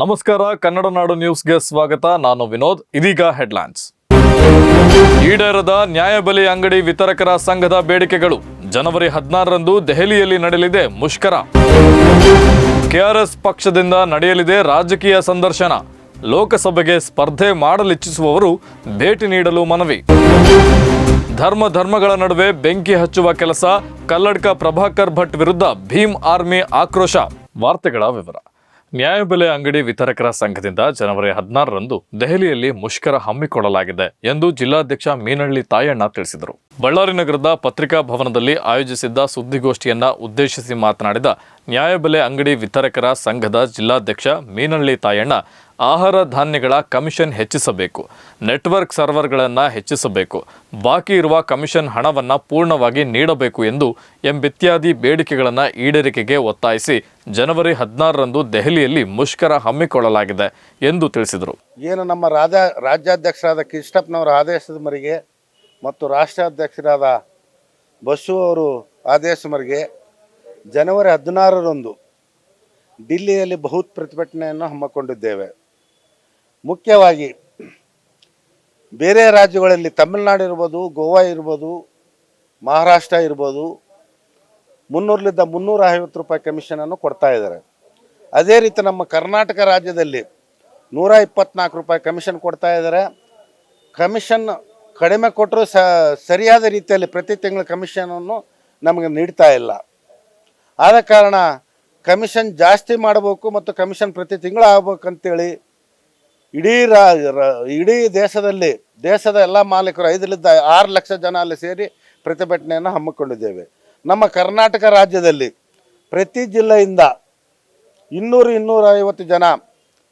ನಮಸ್ಕಾರ, ಕನ್ನಡ ನಾಡು ನ್ಯೂಸ್ಗೆ ಸ್ವಾಗತ. ನಾನು ವಿನೋದ್. ಇದೀಗ ಹೆಡ್ಲೈನ್ಸ್. ಈಡೇರದ ನ್ಯಾಯಬೆಲೆ ಅಂಗಡಿ ವಿತರಕರ ಸಂಘದ ಬೇಡಿಕೆಗಳು. ಜನವರಿ ಹದಿನಾರರಂದು ದೆಹಲಿಯಲ್ಲಿ ನಡೆಯಲಿದೆ ಮುಷ್ಕರ. ಕೆಆರ್ಎಸ್ ಪಕ್ಷದಿಂದ ನಡೆಯಲಿದೆ ರಾಜಕೀಯ ಸಂದರ್ಶನ. ಲೋಕಸಭೆಗೆ ಸ್ಪರ್ಧೆ ಮಾಡಲಿಚ್ಛಿಸುವವರು ಭೇಟಿ ನೀಡಲು ಮನವಿ. ಧರ್ಮ ಧರ್ಮಗಳ ನಡುವೆ ಬೆಂಕಿ ಹಚ್ಚುವ ಕೆಲಸ. ಕಲ್ಲಡ್ಕ ಪ್ರಭಾಕರ್ ಭಟ್ ವಿರುದ್ಧ ಭೀಮ್ ಆರ್ಮಿ ಆಕ್ರೋಶ. ವಾರ್ತೆಗಳ ವಿವರ. ನ್ಯಾಯಬೆಲೆ ಅಂಗಡಿ ವಿತರಕರ ಸಂಘದಿಂದ ಜನವರಿ ಹದಿನಾರರಂದು ದೆಹಲಿಯಲ್ಲಿ ಮುಷ್ಕರ ಹಮ್ಮಿಕೊಳ್ಳಲಾಗಿದೆ ಎಂದು ಜಿಲ್ಲಾಧ್ಯಕ್ಷ ಮೀನಳ್ಳಿ ತಾಯಣ್ಣ ತಿಳಿಸಿದರು. ಬಳ್ಳಾರಿ ನಗರದ ಪತ್ರಿಕಾ ಭವನದಲ್ಲಿ ಆಯೋಜಿಸಿದ್ದ ಸುದ್ದಿಗೋಷ್ಠಿಯನ್ನ ಉದ್ದೇಶಿಸಿ ಮಾತನಾಡಿದ ನ್ಯಾಯಬೆಲೆ ಅಂಗಡಿ ವಿತರಕರ ಸಂಘದ ಜಿಲ್ಲಾಧ್ಯಕ್ಷ ಮೀನಳ್ಳಿ ತಾಯಣ್ಣ ಆಹಾರ ಧಾನ್ಯಗಳ ಕಮಿಷನ್ ಹೆಚ್ಚಿಸಬೇಕು. ನೆಟ್ವರ್ಕ್ ಸರ್ವರ್ಗಳನ್ನು ಹೆಚ್ಚಿಸಬೇಕು. ಬಾಕಿ ಇರುವ ಕಮಿಷನ್ ಹಣವನ್ನು ಪೂರ್ಣವಾಗಿ ನೀಡಬೇಕು ಎಂದು ಎಂಬಿತ್ಯಾದಿ ಬೇಡಿಕೆಗಳನ್ನು ಈಡೇರಿಕೆಗೆ ಒತ್ತಾಯಿಸಿ ಜನವರಿ ಹದಿನಾರರಂದು ದೆಹಲಿಯಲ್ಲಿ ಮುಷ್ಕರ ಹಮ್ಮಿಕೊಳ್ಳಲಾಗಿದೆ ಎಂದು ತಿಳಿಸಿದರು. ಏನು ನಮ್ಮ ರಾಜ, ರಾಜ್ಯಾಧ್ಯಕ್ಷರಾದ ಕೃಷ್ಣಪ್ಪನವರ ಆದೇಶದ ಮರಿಗೆ ಮತ್ತು ರಾಷ್ಟ್ರಾಧ್ಯಕ್ಷರಾದ ಬಸ್ಸು ಅವರು ಆದೇಶ ಮೇರೆಗೆ ಜನವರಿ ಹದಿನಾರರಂದು ದಿಲ್ಲಿಯಲ್ಲಿ ಬಹುತ್ ಪ್ರತಿಭಟನೆಯನ್ನು ಹಮ್ಮಿಕೊಂಡಿದ್ದೇವೆ. ಮುಖ್ಯವಾಗಿ ಬೇರೆ ರಾಜ್ಯಗಳಲ್ಲಿ ತಮಿಳುನಾಡು ಇರ್ಬೋದು, ಗೋವಾ ಇರ್ಬೋದು, ಮಹಾರಾಷ್ಟ್ರ ಇರ್ಬೋದು ಮುನ್ನೂರಲಿದ್ದ ಮುನ್ನೂರ ಐವತ್ತು ರೂಪಾಯಿ ಕಮಿಷನನ್ನು ಕೊಡ್ತಾ ಇದ್ದಾರೆ. ಅದೇ ರೀತಿ ನಮ್ಮ ಕರ್ನಾಟಕ ರಾಜ್ಯದಲ್ಲಿ ನೂರ ಇಪ್ಪತ್ನಾಲ್ಕು ರೂಪಾಯಿ ಕಮಿಷನ್ ಕೊಡ್ತಾ ಇದ್ದಾರೆ. ಕಮಿಷನ್ ಕಡಿಮೆ ಕೊಟ್ಟರು ಸರಿಯಾದ ರೀತಿಯಲ್ಲಿ ಪ್ರತಿ ತಿಂಗಳ ಕಮಿಷನನ್ನು ನಮಗೆ ನೀಡ್ತಾ ಇಲ್ಲ. ಆದ ಕಾರಣ ಕಮಿಷನ್ ಜಾಸ್ತಿ ಮಾಡಬೇಕು ಮತ್ತು ಕಮಿಷನ್ ಪ್ರತಿ ತಿಂಗಳು ಆಗ್ಬೇಕಂತೇಳಿ ಇಡೀ ರಾ ಇಡೀ ದೇಶದಲ್ಲಿ, ದೇಶದ ಎಲ್ಲ ಮಾಲೀಕರು ಐದರಿಂದ ಆರು ಲಕ್ಷ ಜನ ಅಲ್ಲಿ ಸೇರಿ ಪ್ರತಿಭಟನೆಯನ್ನು ಹಮ್ಮಿಕೊಂಡಿದ್ದೇವೆ. ನಮ್ಮ ಕರ್ನಾಟಕ ರಾಜ್ಯದಲ್ಲಿ ಪ್ರತಿ ಜಿಲ್ಲೆಯಿಂದ ಇನ್ನೂರು ಇನ್ನೂರ ಐವತ್ತು ಜನ,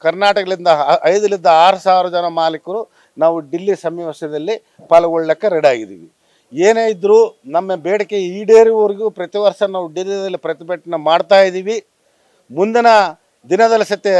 ಕರ್ನಾಟಕದಿಂದ ಐದರಿಂದ ಆರು ಸಾವಿರ ಜನ ಮಾಲೀಕರು ನಾವು ಡಿಲ್ಲಿ ಸಮಾವೇಶದಲ್ಲಿ ಪಾಲ್ಗೊಳ್ಳಕ್ಕೆ ರೆಡಿ ಆಗಿದ್ದೀವಿ. ಏನೇ ಇದ್ದರೂ ನಮ್ಮ ಬೇಡಿಕೆ ಈಡೇರಿವರೆಗೂ ಪ್ರತಿ ವರ್ಷ ನಾವು ಡಿಲ್ಲಿಯಲ್ಲಿ ಪ್ರತಿಭಟನೆ ಮಾಡ್ತಾ ಇದ್ದೀವಿ ಮುಂದಿನ ದಿನದಲ್ಲಿ ಸತ್ಯ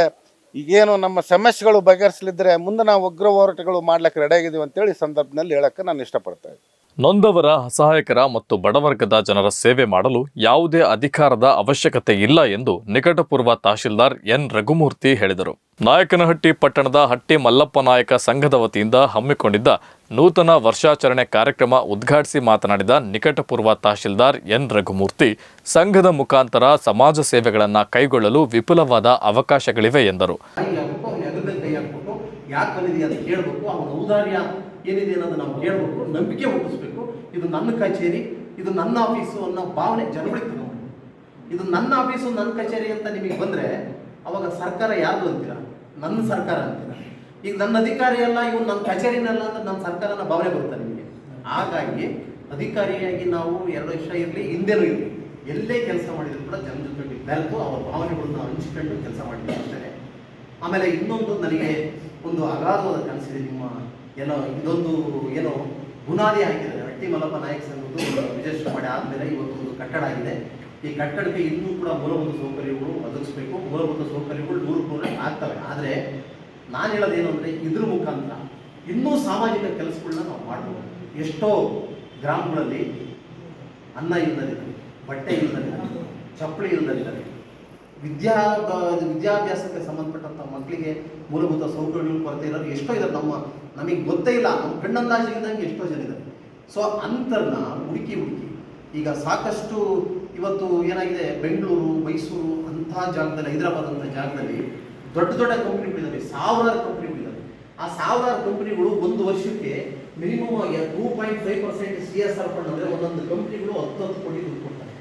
ಈಗೇನು ನಮ್ಮ ಸಮಸ್ಯೆಗಳು ಬಗೆಹರಿಸಲಿದ್ದರೆ ನಾವು ಉಗ್ರ ಹೋರಾಟಗಳು ಮಾಡ್ಲಿಕ್ಕೆ ರೆಡಿ ಆಗಿದ್ದೀವಿ ಅಂತೇಳಿ ಸಂದರ್ಭದಲ್ಲಿ ಹೇಳಕ್ಕೆ ನಾನು ಇಷ್ಟಪಡ್ತಾ ಇದ್ದೀನಿ. ನೊಂದವರ ಅಸಹಾಯಕರ ಮತ್ತು ಬಡವರ್ಗದ ಜನರ ಸೇವೆ ಮಾಡಲು ಯಾವುದೇ ಅಧಿಕಾರದ ಅವಶ್ಯಕತೆ ಇಲ್ಲ ಎಂದು ನಿಕಟಪೂರ್ವ ತಹಶೀಲ್ದಾರ್ ಎನ್. ರಘುಮೂರ್ತಿ ಹೇಳಿದರು. ನಾಯಕನಹಟ್ಟಿ ಪಟ್ಟಣದ ಹಟ್ಟಿ ಮಲ್ಲಪ್ಪ ನಾಯಕ ಸಂಘದ ವತಿಯಿಂದ ಹಮ್ಮಿಕೊಂಡಿದ್ದ ನೂತನ ವರ್ಷಾಚರಣೆ ಕಾರ್ಯಕ್ರಮ ಉದ್ಘಾಟಿಸಿ ಮಾತನಾಡಿದ ನಿಕಟಪೂರ್ವ ತಹಶೀಲ್ದಾರ್ ಎನ್. ರಘುಮೂರ್ತಿ, ಸಂಘದ ಮುಖಾಂತರ ಸಮಾಜ ಸೇವೆಗಳನ್ನು ಕೈಗೊಳ್ಳಲು ವಿಪುಲವಾದ ಅವಕಾಶಗಳಿವೆ ಎಂದರು. ಯಾಕೆ ಬಂದಿದೆಯಾ ಅಂತ ಕೇಳಬೇಕು, ಅವನ ಔದಾರ್ಯ ಏನಿದೆ ಅನ್ನೋದು ನಾವು ಕೇಳಬೇಕು, ನಂಬಿಕೆ ಹುಟ್ಟಿಸ್ಬೇಕು ಇದು ನನ್ನ ಕಚೇರಿ, ಇದು ನನ್ನ ಆಫೀಸು ಅನ್ನೋ ಭಾವನೆ ಜನಗಳಿಗೆ ತಗೊಂಡು ಇದು ನನ್ನ ಆಫೀಸು, ನನ್ನ ಕಚೇರಿ ಅಂತ ನಿಮಗೆ ಬಂದರೆ, ಅವಾಗ ಸರ್ಕಾರ ಯಾರ್ದು ಅಂತೀರ? ನನ್ನ ಸರ್ಕಾರ ಅಂತೀರ? ಈಗ ನನ್ನ ಅಧಿಕಾರಿ ಅಲ್ಲ, ಇವನು ನನ್ನ ಕಚೇರಿನಲ್ಲ ಅಂತ ನನ್ನ ಸರ್ಕಾರನ ಭಾವನೆ ಬರುತ್ತೆ ನಿಮಗೆ? ಹಾಗಾಗಿ ಅಧಿಕಾರಿಯಾಗಿ ನಾವು ಎರಡು ವರ್ಷ ಇರಲಿ, ಹಿಂದೆನೂ ಇರಲಿ, ಎಲ್ಲೇ ಕೆಲಸ ಮಾಡಿದ್ರು ಕೂಡ ಜನ ಜೊತೆ ಬೆರೆತು ಅವರ ಭಾವನೆಗಳನ್ನ ಹಂಚಿಕೊಂಡು ಕೆಲಸ ಅಷ್ಟೇ ಆಮೇಲೆ ಇನ್ನೊಂದು ನನಗೆ ಒಂದು ಅಗಾಧವಾದ ಕನಸಿದೆ ನಿಮ್ಮ ಏನೋ, ಇದೊಂದು ಏನೋ ಬುನಾದಿ ಆಗಿದೆ. ಹಟ್ಟಿ ಮಲ್ಲಪ್ಪ ನಾಯಕ್ ಸಂಘದ್ದು ರಿಜಿಸ್ಟರ್ ಮಾಡಿ ಆದಮೇಲೆ ಇವತ್ತು ಒಂದು ಕಟ್ಟಡ ಆಗಿದೆ. ಈ ಕಟ್ಟಡಕ್ಕೆ ಇನ್ನೂ ಕೂಡ ಮೂಲಭೂತ ಸೌಕರ್ಯಗಳು ಒದಗಿಸ್ಬೇಕು. ಮೂಲಭೂತ ಸೌಕರ್ಯಗಳು ನೂರು ಕೂಡ ಆಗ್ತವೆ. ಆದರೆ ನಾನು ಹೇಳೋದೇನು ಅಂದರೆ ಇದ್ರ ಮುಖಾಂತರ ಇನ್ನೂ ಸಾಮಾಜಿಕ ಕೆಲಸಗಳನ್ನ ನಾವು ಮಾಡ್ಬೋದು. ಎಷ್ಟೋ ಗ್ರಾಮಗಳಲ್ಲಿ ಅನ್ನ ಇಲ್ಲದಿದ್ದಾರೆ ಬಟ್ಟೆ ಇಲ್ಲದಿದ್ದಾರೆ ಚಪ್ಪಲಿ ಇಲ್ಲದಿದ್ದಾರೆ ವಿದ್ಯಾ ವಿದ್ಯಾಭ್ಯಾಸಕ್ಕೆ ಸಂಬಂಧಪಟ್ಟಂಥ ಮಕ್ಕಳಿಗೆ ಮೂಲಭೂತ ಸೌಕರ್ಯಗಳು, ಕೊರತೆ ಇರೋರು ಎಷ್ಟೋ ಇದ್ದಾರೆ ನಮ್ಮ, ನಮಗೆ ಗೊತ್ತೇ ಇಲ್ಲ. ನಮ್ಮ ಕಣ್ಣಂದಾಜಿಗಿದ್ದಂಗೆ ಎಷ್ಟೋ ಜನ ಇದ್ದಾರೆ ಸೊ ಅಂತರ್ನ ಹುಡುಕಿ ಹುಡುಕಿ, ಈಗ ಸಾಕಷ್ಟು ಇವತ್ತು ಏನಾಗಿದೆ? ಬೆಂಗಳೂರು, ಮೈಸೂರು ಅಂಥ ಜಾಗದಲ್ಲಿ, ಹೈದರಾಬಾದ್ ಅಂತ ಜಾಗದಲ್ಲಿ ದೊಡ್ಡ ದೊಡ್ಡ ಕಂಪ್ನಿಗಳಿದ್ದಾವೆ ಸಾವಿರಾರು ಕಂಪ್ನಿಗಳಿದ್ದಾವೆ ಆ ಸಾವಿರಾರು ಕಂಪ್ನಿಗಳು ಒಂದು ವರ್ಷಕ್ಕೆ minimum two point five percent C S R fund ಅಂದರೆ ಒಂದೊಂದು ಕಂಪ್ನಿಗಳು ಹತ್ತು ಹತ್ತು ಕೋಟಿ ದುಡ್ಡು ಕೊಡ್ತಾರೆ.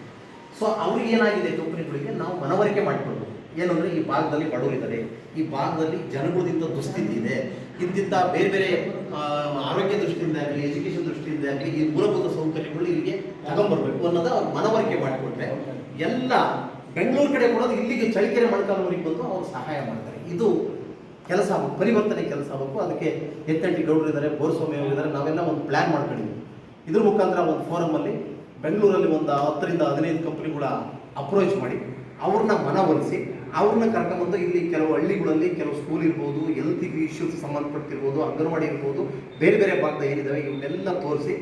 ಸೊ ಅವ್ರಿಗೆ ಏನಾಗಿದೆ ಕಂಪ್ನಿಗಳಿಗೆ ನಾವು ಮನವರಿಕೆ ಮಾಡಿಕೊಡ್ಬೇಕು ಏನಂದ್ರೆ ಈ ಭಾಗದಲ್ಲಿ ಬಡವರಿದ್ದಾರೆ ಈ ಭಾಗದಲ್ಲಿ ಜನಗಳಿಂದ ದುಸ್ಥಿತಿ ಇದೆ. ಇಂತಿಂತ ಬೇರೆ ಬೇರೆ ಆರೋಗ್ಯ ದೃಷ್ಟಿಯಿಂದ ಆಗಲಿ ಎಜುಕೇಶನ್ ದೃಷ್ಟಿಯಿಂದ ಆಗಲಿ, ಈ ಮೂಲಭೂತ ಸೌಕರ್ಯಗಳು ಇಲ್ಲಿಗೆ ತಗೊಂಡ್ಬರ್ಬೇಕು ಅನ್ನೋದ ಮನವರಿಕೆ ಮಾಡಿಕೊಟ್ರೆ ಎಲ್ಲ ಬೆಂಗಳೂರು ಕಡೆ ಕೊಡೋದು ಇಲ್ಲಿಗೆ ಚಳಿಕೆರೆ ಮೊಳಕಾಲ್ಮೂರಿಗೆ ಬಂದು ಅವ್ರು ಸಹಾಯ ಮಾಡ್ತಾರೆ. ಇದು ಕೆಲಸ ಪರಿವರ್ತನೆ ಕೆಲಸ ಆಗಬೇಕು. ಅದಕ್ಕೆ ಎತ್ತಂಟಿ ಗೌಡರು ಇದ್ದಾರೆ, ಬೋರ್ಸ್ವಾಮಿ ಅವರು ಇದ್ದಾರೆ. ನಾವೆಲ್ಲ ಒಂದು ಪ್ಲಾನ್ ಮಾಡ್ಕೊಂಡಿದ್ವಿ ಇದ್ರ ಮುಖಾಂತರ ಒಂದು ಫೋರಮಲ್ಲಿ ಬೆಂಗಳೂರಲ್ಲಿ ಒಂದು ಹತ್ತರಿಂದ ಹದಿನೈದು ಕಂಪ್ನಿಗಳ ಅಪ್ರೋಚ್ ಮಾಡಿ ಅವ್ರನ್ನ ಮನವೊಲಿಸಿ, ಅವ್ರನ್ನ ಕರ್ಕೊಂಡ್ಬಂದು ಇಲ್ಲಿ ಕೆಲವು ಹಳ್ಳಿಗಳಲ್ಲಿ ಕೆಲವು ಸ್ಕೂಲ್ ಇರ್ಬೋದು ಹೆಲ್ತ್ ಇಶ್ಯೂಸ್ ಸಂಬಂಧಪಟ್ಟಿರ್ಬೋದು, ಅಂಗನವಾಡಿ ಇರ್ಬೋದು, ಬೇರೆ ಬೇರೆ ಭಾಗದ ಏನಿದ್ದಾವೆ ಇವನ್ನೆಲ್ಲ ತೋರಿಸಿ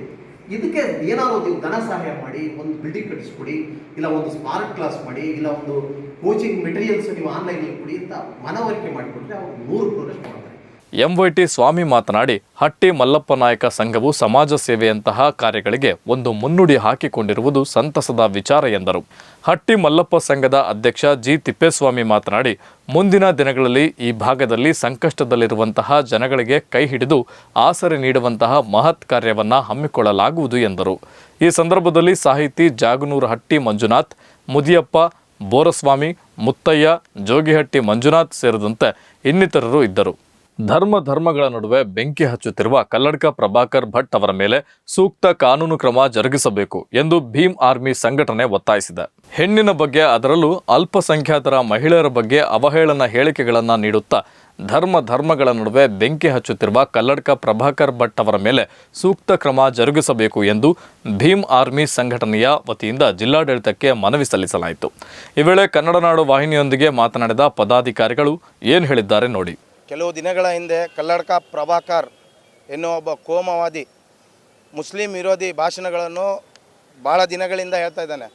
ಇದಕ್ಕೆ ಏನಾದರೂ ನೀವು ಧನ ಸಹಾಯ ಮಾಡಿ, ಒಂದು ಬಿಲ್ಡಿಂಗ್ ಕಟ್ಟಿಸ್ಕೊಡಿ, ಇಲ್ಲ ಒಂದು ಸ್ಮಾರ್ಟ್ ಕ್ಲಾಸ್ ಮಾಡಿ, ಇಲ್ಲ ಒಂದು ಕೋಚಿಂಗ್ ಮೆಟೀರಿಯಲ್ಸ್ ನೀವು ಆನ್ಲೈನಲ್ಲಿ ಕೊಡಿ ಅಂತ ಮನವರಿಕೆ ಮಾಡಿಕೊಟ್ರೆ ಅವ್ರು ನೂರು ಪ್ರೊಡಕ್ಟ್ ಮಾಡ್ತಾರೆ. ಎಂವೈಟಿ ಸ್ವಾಮಿ ಮಾತನಾಡಿ, ಹಟ್ಟಿ ಮಲ್ಲಪ್ಪ ನಾಯಕ ಸಂಘವು ಸಮಾಜ ಸೇವೆಯಂತಹ ಕಾರ್ಯಗಳಿಗೆ ಒಂದು ಮುನ್ನುಡಿ ಹಾಕಿಕೊಂಡಿರುವುದು ಸಂತಸದ ವಿಚಾರ ಎಂದರು. ಹಟ್ಟಿ ಮಲ್ಲಪ್ಪ ಸಂಘದ ಅಧ್ಯಕ್ಷ ಜಿ. ತಿಪ್ಪೇಸ್ವಾಮಿ ಮಾತನಾಡಿ, ಮುಂದಿನ ದಿನಗಳಲ್ಲಿ ಈ ಭಾಗದಲ್ಲಿ ಸಂಕಷ್ಟದಲ್ಲಿರುವಂತಹ ಜನಗಳಿಗೆ ಕೈ ಹಿಡಿದು ಆಸರೆ ನೀಡುವಂತಹ ಮಹತ್ ಕಾರ್ಯವನ್ನು ಹಮ್ಮಿಕೊಳ್ಳಲಾಗುವುದು ಎಂದರು. ಈ ಸಂದರ್ಭದಲ್ಲಿ ಸಾಹಿತಿ ಜಾಗನೂರು ಹಟ್ಟಿ ಮಂಜುನಾಥ್, ಮುದಿಯಪ್ಪ, ಬೋರಸ್ವಾಮಿ, ಮುತ್ತಯ್ಯ, ಜೋಗಿಹಟ್ಟಿ ಮಂಜುನಾಥ್ ಸೇರಿದಂತೆ ಇನ್ನಿತರರು ಇದ್ದರು. ಧರ್ಮ ಧರ್ಮಗಳ ನಡುವೆ ಬೆಂಕಿ ಹಚ್ಚುತ್ತಿರುವ ಕಲ್ಲಡ್ಕ ಪ್ರಭಾಕರ್ ಭಟ್ ಅವರ ಮೇಲೆ ಸೂಕ್ತ ಕಾನೂನು ಕ್ರಮ ಜರುಗಿಸಬೇಕು ಎಂದು ಭೀಮ್ ಆರ್ಮಿ ಸಂಘಟನೆ ಒತ್ತಾಯಿಸಿದೆ. ಹೆಣ್ಣಿನ ಬಗ್ಗೆ ಅದರಲ್ಲೂ ಅಲ್ಪಸಂಖ್ಯಾತರ ಮಹಿಳೆಯರ ಬಗ್ಗೆ ಅವಹೇಳನ ಹೇಳಿಕೆಗಳನ್ನು ನೀಡುತ್ತಾ ಧರ್ಮ ಧರ್ಮಗಳ ನಡುವೆ ಬೆಂಕಿ ಹಚ್ಚುತ್ತಿರುವ ಕಲ್ಲಡ್ಕ ಪ್ರಭಾಕರ್ ಭಟ್ ಅವರ ಮೇಲೆ ಸೂಕ್ತ ಕ್ರಮ ಜರುಗಿಸಬೇಕು ಎಂದು ಭೀಮ್ ಆರ್ಮಿ ಸಂಘಟನೆಯ ವತಿಯಿಂದ ಜಿಲ್ಲಾಡಳಿತಕ್ಕೆ ಮನವಿ ಸಲ್ಲಿಸಲಾಯಿತು. ಈ ವೇಳೆ ಕನ್ನಡ ನಾಡು ವಾಹಿನಿಯೊಂದಿಗೆ ಮಾತನಾಡಿದ ಪದಾಧಿಕಾರಿಗಳು ಏನು ಹೇಳಿದ್ದಾರೆ ನೋಡಿ. ಕೆಲವು ದಿನಗಳ ಹಿಂದೆ ಕಲ್ಲಡ್ಕ ಪ್ರಭಾಕರ್ ಎನ್ನುವ ಒಬ್ಬ ಕೋಮವಾದಿ ಮುಸ್ಲಿಂ ವಿರೋಧಿ ಭಾಷಣಗಳನ್ನು ಭಾಳ ದಿನಗಳಿಂದ ಹೇಳ್ತಾ ಇದ್ದಾನೆ.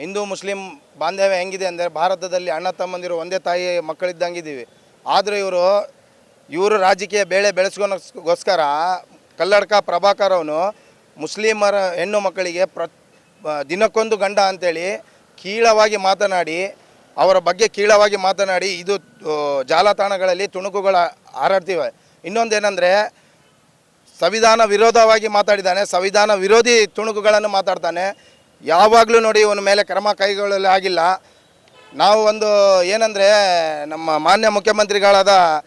ಹಿಂದೂ ಮುಸ್ಲಿಂ ಬಾಂಧವ್ಯ ಹೆಂಗಿದೆ ಅಂದರೆ ಭಾರತದಲ್ಲಿ ಅಣ್ಣ ತಮ್ಮಂದಿರು ಒಂದೇ ತಾಯಿ ಮಕ್ಕಳಿದ್ದಂಗಿದ್ದೀವಿ. ಆದರೆ ಇವರು ಇವರು ರಾಜಕೀಯ ಬೇಳೆ ಬೆಳೆಸ್ಕೊಳಕ್ಕೋಸ್ಕರ ಕಲ್ಲಡ್ಕ ಪ್ರಭಾಕರ್ ಅವನು ಮುಸ್ಲಿಮರ ಹೆಣ್ಣು ಮಕ್ಕಳಿಗೆ ಪ್ರ, ದಿನಕ್ಕೊಂದು ಗಂಡ ಅಂತೇಳಿ ಕೀಳವಾಗಿ ಮಾತನಾಡಿ ಅವರ ಬಗ್ಗೆ ಕೀಳವಾಗಿ ಮಾತನಾಡಿ, ಇದು ಜಾಲತಾಣಗಳಲ್ಲಿ ತುಣುಕುಗಳ ಹಾರಾಡ್ತಿವೆ. ಇನ್ನೊಂದೇನೆಂದರೆ, ಸಂವಿಧಾನ ವಿರೋಧವಾಗಿ ಮಾತಾಡಿದ್ದಾನೆ. ಸಂವಿಧಾನ ವಿರೋಧಿ ತುಣುಕುಗಳನ್ನು ಮಾತಾಡ್ತಾನೆ. ಯಾವಾಗಲೂ ನೋಡಿ ಇವನ ಮೇಲೆ ಕ್ರಮ ಕೈಗೊಳ್ಳಲು ಆಗಿಲ್ಲ. ನಾವು ಒಂದು, ಏನಂದರೆ, ನಮ್ಮ ಮಾನ್ಯ ಮುಖ್ಯಮಂತ್ರಿಗಳಾದ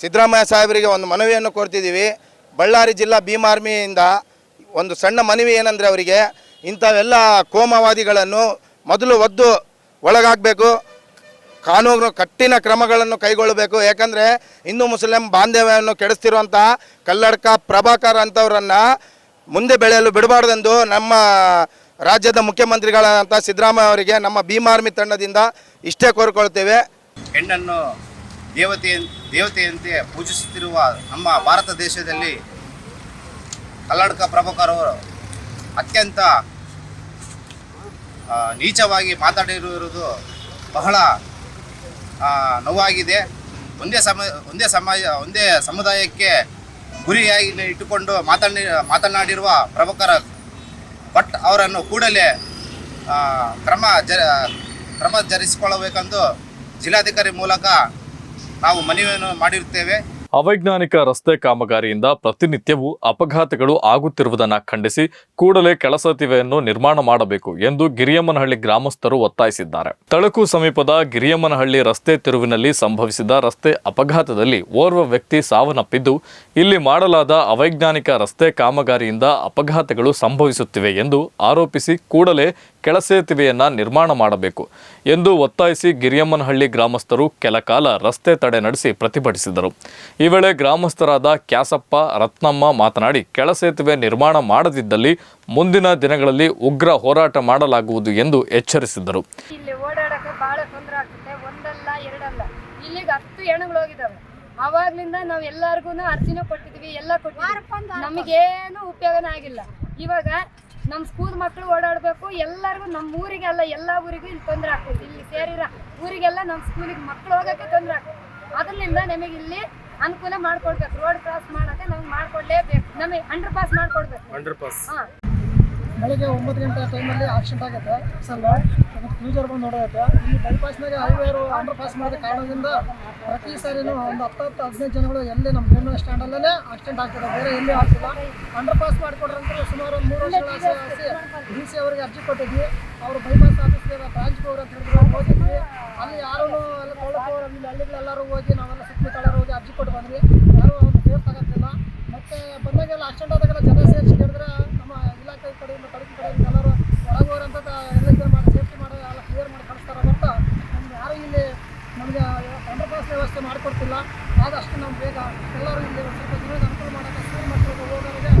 ಸಿದ್ದರಾಮಯ್ಯ ಸಾಹೇಬರಿಗೆ ಒಂದು ಮನವಿಯನ್ನು ಕೊಡ್ತಿದ್ದೀವಿ ಬಳ್ಳಾರಿ ಜಿಲ್ಲಾ ಭೀಮ್ ಆರ್ಮಿಯಿಂದ ಒಂದು ಸಣ್ಣ ಮನವಿ ಏನಂದರೆ ಅವರಿಗೆ, ಇಂಥವೆಲ್ಲ ಕೋಮವಾದಿಗಳನ್ನು ಮೊದಲು ಒದ್ದು ಒಳಗಾಗಬೇಕು. ಕಾನೂನು ಕಠಿಣ ಕ್ರಮಗಳನ್ನು ಕೈಗೊಳ್ಳಬೇಕು. ಯಾಕಂದರೆ ಹಿಂದೂ ಮುಸ್ಲಿಂ ಬಾಂಧವ್ಯವನ್ನು ಕೆಡಿಸ್ತಿರುವಂಥ ಕಲ್ಲಡ್ಕ ಪ್ರಭಾಕರ್ ಅಂಥವ್ರನ್ನು ಮುಂದೆ ಬೆಳೆಯಲು ಬಿಡಬಾರ್ದೆಂದು ನಮ್ಮ ರಾಜ್ಯದ ಮುಖ್ಯಮಂತ್ರಿಗಳಾದಂಥ ಸಿದ್ದರಾಮಯ್ಯ ಅವರಿಗೆ ನಮ್ಮ ಭೀಮ್ ಆರ್ಮಿ ತಂಡದಿಂದ ಇಷ್ಟೇ ಕೋರಿಕೊಳ್ತೇವೆ. ಹೆಣ್ಣನ್ನು ದೇವತೆಯ ದೇವತೆಯಂತೆ ಪೂಜಿಸುತ್ತಿರುವ ನಮ್ಮ ಭಾರತ ದೇಶದಲ್ಲಿ ಕಲ್ಲಡ್ಕ ಪ್ರಭಾಕರ್ ಅವರು ಅತ್ಯಂತ ನೀಚವಾಗಿ ಮಾತಾಡಿರುವುದು ಬಹಳ ನೋವಾಗಿದೆ. ಒಂದೇ ಸಮ, ಒಂದೇ ಸಮಾಜ, ಒಂದೇ ಸಮುದಾಯಕ್ಕೆ ಗುರಿಯಾಗಿ ಇಟ್ಟುಕೊಂಡು ಮಾತನಾಡಿ ಮಾತನಾಡಿರುವ ಪ್ರಮುಖರ ಭಟ್ ಅವರನ್ನು ಕೂಡಲೇ ಕ್ರಮ ಜ, ಕ್ರಮ ಜರಿಸಿಕೊಳ್ಳಬೇಕೆಂದು ಜಿಲ್ಲಾಧಿಕಾರಿ ಮೂಲಕ ನಾವು ಮನವಿಯನ್ನು ಮಾಡಿರುತ್ತೇವೆ. ಅವೈಜ್ಞಾನಿಕ ರಸ್ತೆ ಕಾಮಗಾರಿಯಿಂದ ಪ್ರತಿನಿತ್ಯವೂ ಅಪಘಾತಗಳು ಆಗುತ್ತಿರುವುದನ್ನು ಖಂಡಿಸಿ ಕೂಡಲೇ ಕೆಳಸತಿವೆಯನ್ನು ನಿರ್ಮಾಣ ಮಾಡಬೇಕು ಎಂದು ಗಿರಿಯಮ್ಮನಹಳ್ಳಿ ಗ್ರಾಮಸ್ಥರು ಒತ್ತಾಯಿಸಿದ್ದಾರೆ. ತಳಕು ಸಮೀಪದ ಗಿರಿಯಮ್ಮನಹಳ್ಳಿ ರಸ್ತೆ ತಿರುವಿನಲ್ಲಿ ಸಂಭವಿಸಿದ ರಸ್ತೆ ಅಪಘಾತದಲ್ಲಿ ಓರ್ವ ವ್ಯಕ್ತಿ ಸಾವನ್ನಪ್ಪಿದ್ದು, ಇಲ್ಲಿ ಮಾಡಲಾದ ಅವೈಜ್ಞಾನಿಕ ರಸ್ತೆ ಕಾಮಗಾರಿಯಿಂದ ಅಪಘಾತಗಳು ಸಂಭವಿಸುತ್ತಿವೆ ಎಂದು ಆರೋಪಿಸಿ ಕೂಡಲೇ ಕೆಳಸೇತುವೆಯನ್ನ ನಿರ್ಮಾಣ ಮಾಡಬೇಕು ಎಂದು ಒತ್ತಾಯಿಸಿ ಗಿರಿಯಮ್ಮನಹಳ್ಳಿ ಗ್ರಾಮಸ್ಥರು ಕೆಲಕಾಲ ರಸ್ತೆ ತಡೆ ನಡೆಸಿ ಪ್ರತಿಭಟಿಸಿದರು. ಈ ವೇಳೆ ಗ್ರಾಮಸ್ಥರಾದ ಕ್ಯಾಸಪ್ಪ, ರತ್ನಮ್ಮ ಮಾತನಾಡಿ, ಕೆಳಸೇತುವೆ ನಿರ್ಮಾಣ ಮಾಡದಿದ್ದಲ್ಲಿ ಮುಂದಿನ ದಿನಗಳಲ್ಲಿ ಉಗ್ರ ಹೋರಾಟ ಮಾಡಲಾಗುವುದು ಎಂದು ಎಚ್ಚರಿಸಿದರು. ಅವಾಗ್ಲಿಂದ ನಾವ್ ಎಲ್ಲಾರ್ಗು ಅರ್ಜಿನೂ ಕೊಟ್ಟಿದ್ವಿ ಎಲ್ಲ ಕೊಟ್ಟಿದ್ವಿ ನಮಗೇನು ಉಪಯೋಗನೇ ಆಗಿಲ್ಲ. ಇವಾಗ ನಮ್ಮ ಸ್ಕೂಲ್ ಮಕ್ಕಳು ಓಡಾಡಬೇಕು ಎಲ್ಲರಿಗೂ ನಮ್ಮ ಊರಿಗೆಲ್ಲ ಎಲ್ಲ ಊರಿಗೂ ಇಲ್ಲಿ ತೊಂದರೆ ಆಗ್ತದೆ ಇಲ್ಲಿ ಸೇರಿರ ಊರಿಗೆಲ್ಲ ನಮ್ಮ ಸ್ಕೂಲಿಗೆ ಮಕ್ಕಳು ಹೋಗಕ್ಕೆ ತೊಂದರೆ ಆಗ್ತದೆ ಅದರಿಂದ ನಮಗೆ ಇಲ್ಲಿ ಅನುಕೂಲ ಮಾಡ್ಕೊಡ್ಬೇಕು. ರೋಡ್ ಕ್ರಾಸ್ ಮಾಡಕ್ಕೆ ನಮ್ಗೆ ಮಾಡ್ಕೊಡ್ಲೇಬೇಕು. ನಮಗೆ ಅಂಡರ್ ಪಾಸ್ ಮಾಡ್ಕೊಡ್ಬೇಕು. Under pass. ಹಾ. ಬೆಳಿಗ್ಗೆ ಒಂಬತ್ತು ಗಂಟೆ ಟೈಮಲ್ಲಿ ಆಕ್ಸಿಡೆಂಟ್ ಆಗುತ್ತೆ. ಬಸ್ಸಲ್ಲ ಕ್ರೂಸರ್ ಬಂದು ನೋಡೋಗುತ್ತೆ ಈ ಬೈಪಾಸ್ನಾಗ ಹೈವೇರು ಅಂಡರ್ ಪಾಸ್ ಮಾಡಿದ ಕಾರಣದಿಂದ ಪ್ರತಿ ಸಾರಿನೂ ಒಂದು ಹತ್ತು ಹತ್ತು ಹದಿನೈದು ಜನಗಳು ಎಲ್ಲಿ ನಮ್ಮ ಮೇಲ್ಮನೆ ಸ್ಟ್ಯಾಂಡಲ್ಲೇ ಆಕ್ಸಿಡೆಂಟ್ ಆಗ್ತದೆ. ಬೇರೆ ಎಲ್ಲಿ ಆಗ್ತಿಲ್ಲ. ಅಂಡರ್ ಪಾಸ್ ಮಾಡಿಕೊಡ್ರಂತ ಸುಮಾರು ಒಂದು ಮೂರು ವರ್ಷಗಳ ಡಿ ಸಿ ಅವರಿಗೆ ಅರ್ಜಿ ಕೊಟ್ಟಿದ್ವಿ. ಅವರು ಬೈಪಾಸ್ ಆಫೀಸ್ಗೆ ಬ್ರಾಂಚ್ಗೆ ಹೋಗ್ರಿ ಅಂತ ಹೇಳಿದ್ರು. ಹೋಗಿದ್ವಿ. ಅಲ್ಲಿ ಯಾರೂ ಅಲ್ಲಿ ಕೊಳ್ಳೋರು ಇಲ್ಲಿ ಹಳ್ಳಿಗಳೆಲ್ಲರೂ ಹೋಗಿ ನಾವೆಲ್ಲ ಸುತ್ತಮುತ್ತಲರೂ ಹೋಗಿ ಅರ್ಜಿ ಕೊಟ್ಟು ಬಂದ್ವಿ. ಯಾರೂ ಅವ್ರು ಸೇಫ್ ತಗೋತಿಲ್ಲ ಮತ್ತು ಬಂದಾಗೆಲ್ಲ ಆಕ್ಸಿಡೆಂಟ್ ಆದಾಗೆಲ್ಲ ಜನ ಸೇರಿಸಿ ಹೇಳಿದ್ರೆ ನಮ್ಮ ಇಲಾಖೆ ಕಡೆಯಿಂದ ಕಡಿಮೆ ಕಡೆಯಿಂದ ಎಲ್ಲರೂ ಒಳಗೆ ಹೋಗ್ರಂತ ಎಲ್ಲ ಇದು ಮಾಡಿ ಸೇಫ್ಟಿ ಮಾಡಿ ಎಲ್ಲ ಕ್ಲಿಯರ್ ಮಾಡಿ ಕಳಿಸ್ತಾರೆ ಹೊರತು ನಮ್ಗೆ ಯಾರೂ ಇಲ್ಲಿ ನಮಗೆ ಅಂಡರ್ ಪಾಸ್ ವ್ಯವಸ್ಥೆ ಮಾಡಿಕೊಡ್ತಿಲ್ಲ ಆದಷ್ಟು ನಾವು ಬೇಗ ಎಲ್ಲರೂ ಇಲ್ಲಿ ಒಂದು ಸ್ವಲ್ಪ ಜನರಿಗೆ ಅನುಕೂಲ ಮಾಡೋಕ್ಕೆ ಸ್ಕೂಲ್ ಮಕ್ಕಳಿಗೆ ಹೋಗೋರಿಗೆ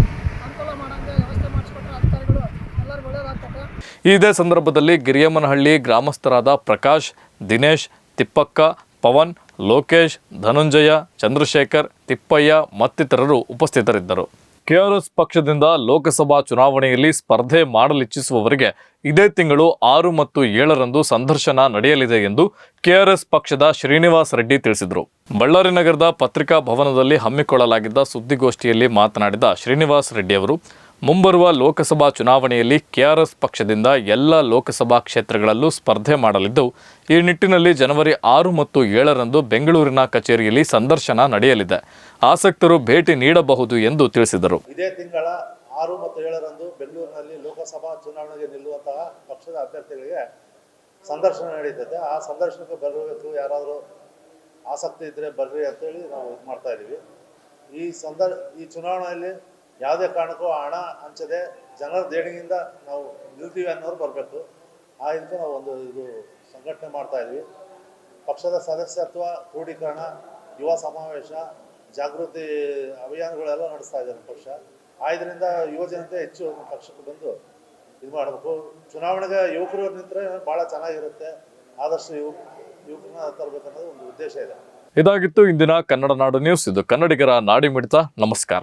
ಅನುಕೂಲ ಮಾಡೋಂಗೆ ವ್ಯವಸ್ಥೆ ಮಾಡಿಸ್ಕೊಟ್ರೆ ಅಧಿಕಾರಿಗಳು ಎಲ್ಲರಿಗೂ ಒಳ್ಳೇದಾಗ್ತದೆ ಇದೇ ಸಂದರ್ಭದಲ್ಲಿ ಗಿರಿಯಮ್ಮನಹಳ್ಳಿ ಗ್ರಾಮಸ್ಥರಾದ ಪ್ರಕಾಶ್, ದಿನೇಶ್, ತಿಪ್ಪಕ್ಕ, ಪವನ್, ಲೋಕೇಶ್, ಧನುಂಜಯ, ಚಂದ್ರಶೇಖರ್, ತಿಪ್ಪಯ್ಯ ಮತ್ತಿತರರು ಉಪಸ್ಥಿತರಿದ್ದರು. ಕೆಆರ್ಎಸ್ ಪಕ್ಷದಿಂದ ಲೋಕಸಭಾ ಚುನಾವಣೆಯಲ್ಲಿ ಸ್ಪರ್ಧೆ ಮಾಡಲಿಚ್ಛಿಸುವವರಿಗೆ ಇದೇ ತಿಂಗಳು ಆರು ಮತ್ತು ಏಳರಂದು ಸಂದರ್ಶನ ನಡೆಯಲಿದೆ ಎಂದು ಕೆಆರ್ಎಸ್ ಪಕ್ಷದ ಶ್ರೀನಿವಾಸ್ ರೆಡ್ಡಿ ತಿಳಿಸಿದರು. ಬಳ್ಳಾರಿ ನಗರದ ಪತ್ರಿಕಾ ಭವನದಲ್ಲಿ ಹಮ್ಮಿಕೊಳ್ಳಲಾಗಿದ್ದ ಸುದ್ದಿಗೋಷ್ಠಿಯಲ್ಲಿ ಮಾತನಾಡಿದ ಶ್ರೀನಿವಾಸ್ ರೆಡ್ಡಿ ಅವರು ಮುಂಬರುವ ಲೋಕಸಭಾ ಚುನಾವಣೆಯಲ್ಲಿ ಕೆಆರ್ಎಸ್ ಪಕ್ಷದಿಂದ ಎಲ್ಲ ಲೋಕಸಭಾ ಕ್ಷೇತ್ರಗಳಲ್ಲೂ ಸ್ಪರ್ಧೆ ಮಾಡಲಿದ್ದು, ಈ ನಿಟ್ಟಿನಲ್ಲಿ ಜನವರಿ ಆರು ಮತ್ತು ಏಳರಂದು ಬೆಂಗಳೂರಿನ ಕಚೇರಿಯಲ್ಲಿ ಸಂದರ್ಶನ ನಡೆಯಲಿದೆ. ಆಸಕ್ತರು ಭೇಟಿ ನೀಡಬಹುದು ಎಂದು ತಿಳಿಸಿದರು. ಇದೇ ತಿಂಗಳ ಆರು ಮತ್ತು ಏಳರಂದು ಬೆಂಗಳೂರಿನಲ್ಲಿ ಲೋಕಸಭಾ ಚುನಾವಣೆಗೆ ನಿಲ್ಲುವಂತಹ ಪಕ್ಷದ ಅಭ್ಯರ್ಥಿಗಳಿಗೆ ಸಂದರ್ಶನ ನಡೆಯುತ್ತದೆ. ಆ ಸಂದರ್ಶನಕ್ಕೆ ಬರಬೇಕು ಯಾರಾದರೂ ಆಸಕ್ತಿ ಇದ್ದರೆ ಬರ್ರಿ ಅಂತೇಳಿ ನಾವು ಮಾಡ್ತಾ ಇದ್ದೀವಿ. ಈ ಸಂದರ್, ಈ ಚುನಾವಣೆಯಲ್ಲಿ ಯಾವುದೇ ಕಾರಣಕ್ಕೂ ಹಣ ಹಂಚದೆ ಜನರ ದೇಣಿಗೆಯಿಂದ ನಾವು ನಿಲ್ತೀವಿ ಅನ್ನೋರು ಬರಬೇಕು. ಆ ಇದಕ್ಕೆ ನಾವು ಒಂದು ಇದು ಸಂಘಟನೆ ಮಾಡ್ತಾ ಇದ್ವಿ. ಪಕ್ಷದ ಸದಸ್ಯತ್ವ ಕ್ರೋಢೀಕರಣ ಯುವ ಸಮಾವೇಶ, ಜಾಗೃತಿ ಅಭಿಯಾನಗಳೆಲ್ಲ ನಡೆಸ್ತಾ ಇದ್ದಾರೆ ಪಕ್ಷ. ಆಯ್ದರಿಂದ ಯುವ ಜನತೆ ಹೆಚ್ಚು ಪಕ್ಷಕ್ಕೆ ಬಂದು ಇದು ಮಾಡಬೇಕು. ಚುನಾವಣೆಗೆ ಯುವಕರು ನಿಂತರೆ ಭಾಳ ಚೆನ್ನಾಗಿರುತ್ತೆ. ಆದಷ್ಟು ಯುವ, ಯುವಕರನ್ನ ತರಬೇಕನ್ನೋದು ಒಂದು ಉದ್ದೇಶ ಇದೆ. ಇದಾಗಿತ್ತು ಇಂದಿನ ಕನ್ನಡ ನಾಡು ನ್ಯೂಸ್. ಇದು ಕನ್ನಡಿಗರ ನಾಡಿ ಮಿಡಿತ. ನಮಸ್ಕಾರ.